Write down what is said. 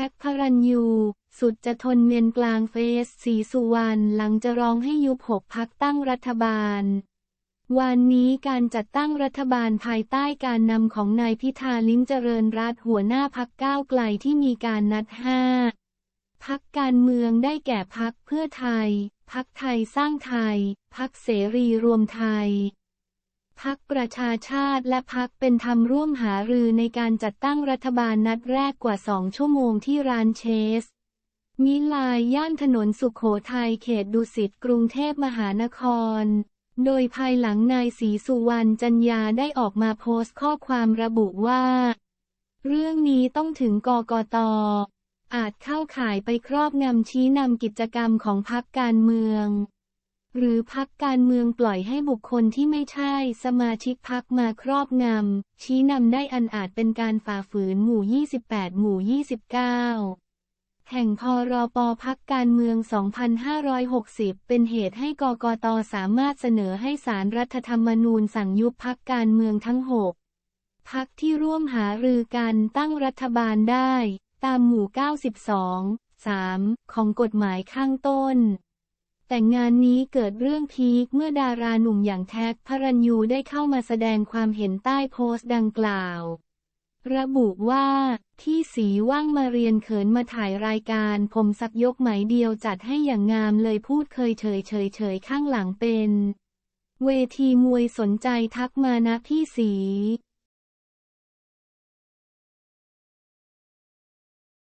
ท็กพระรัญยู สุดจะทนเมียนกลางเฟสสีสุวรรณหลังจะร้องให้ยุบหกพักตั้งรัฐบาล วันนี้การจัดตั้งรัฐบาลภายใต้การนำของนายพิธาลิ้มเจริญรัตหัวหน้าพักก้าวไกลที่มีการนัดห้าพักการเมืองได้แก่พักเพื่อไทย พักไทยสร้างไทย พักเสรีรวมไทย พักประชาชาติและพักเป็นธรรมร่วมหารือในการจัดตั้งรัฐบาลนัดแรกกว่าสองชั่วโมงที่ร้านเชส มิลายย่านถนนสุขโขทัยเขตดุสิตกรุงเทพมหานคร โดยภายหลังนายศรีสุวรรณจันยาได้ออกมาโพสต์ข้อความระบุว่า เรื่องนี้ต้องถึงกกตอาจเข้าข่ายไปครอบงำชี้นำกิจกรรมของพรรคการเมือง หรือพักการเมืองปล่อยให้บุคคลที่ไม่ใช่สมาชิกพักมาครอบงำ ชี้นำได้อันอาจเป็นการฝ่าฝืนหมู่ 28 หมู่ 29 แห่งพรปพักการเมือง 2560 เป็นเหตุให้กกตสามารถเสนอให้สารรัฐธรรมนูญสั่งยุบพักการเมืองทั้ง 6 พักที่ร่วมหารือกันตั้งรัฐบาลได้ ตามหมู่ 92 3 ของกฎหมายข้างต้น แต่งานนี้เกิดเรื่องพีคเมื่อดาราหนุ่มอย่างแท็กพระรัญยูได้เข้ามาแสดงความเห็นใต้โพสต์ดังกล่าว ระบุว่า ที่สีว่างมาเรียนเขินมาถ่ายรายการ ผมสักยกไหมเดียวจัดให้อย่างงามเลยพูดเคยเฉยเฉยเฉยข้างหลังเป็น เวทีมวยสนใจทักมานะพี่สี